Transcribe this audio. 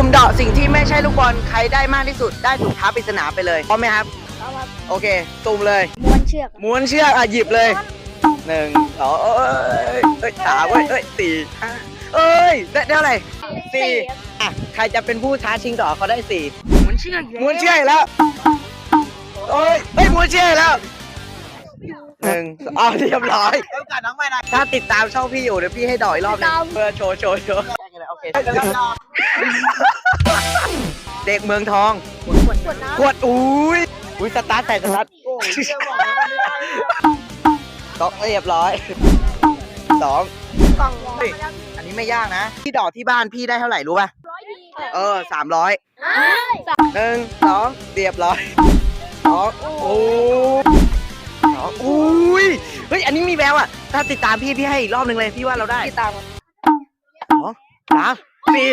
สุ่มเดาะสิ่งที่ไม่ใช่ลูกบอลใครได้มากที่สุดได้ถุงเท้าปริศนาไปเลยพร้อมไหมครับเอาครับโอเคสุ่มเลยม้วนเชือกม้วนเชือกอะหยิบเลยหนึ่งสองเอ้ยเอ้ยสามเอ้ยเอ้ยสี่ห้าเอ้ยได้ได้เท่าไหร่สี่อะใครจะเป็นผู้ท้าชิงต่อเขาได้สี่ม้วนเชือกม้วนเชือกอีกแล้วโอ้ยเฮ้ยม้วนเชือกอีกแล้วหนึ่งสองอ้าวเรียบร้อยถ้าติดตามช่องพี่อยู่เดี๋ยวพี่ให้ดอกอีกรอบหนึงเพื่อโชว์โชว์โชว์โอเค เด็กเมืองทองขวดขวดน้ขวดอุ้ยอุ้ยสตาร์ทใส่สตาร์ทต้องเรียบร้อยสองำกล่องเฮ้ยอันนี้ไม่ยากนะ พี่ดอกที่บ้านพี่ได้เท่าไหร่รู้ป่ะเออสามร้อยหนึ่งสองเรียบร้อยสองโอ้สองอุ้ยเฮ้ยอันนี้มีแววอะ ถ้าติดตามพี่พี่ให้อีกรอบหนึ่งเลยพี่ว่าเราได้ติดตามสองสาม สี่